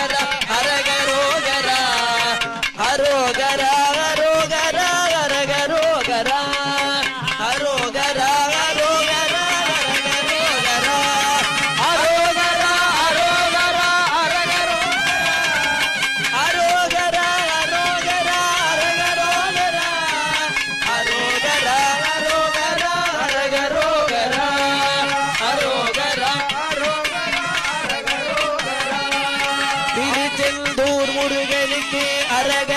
அரகரா அரகரோகரா அரோகரா அரோகரா அரகரோகரா செந்தூர் முருகனுக்கு அரக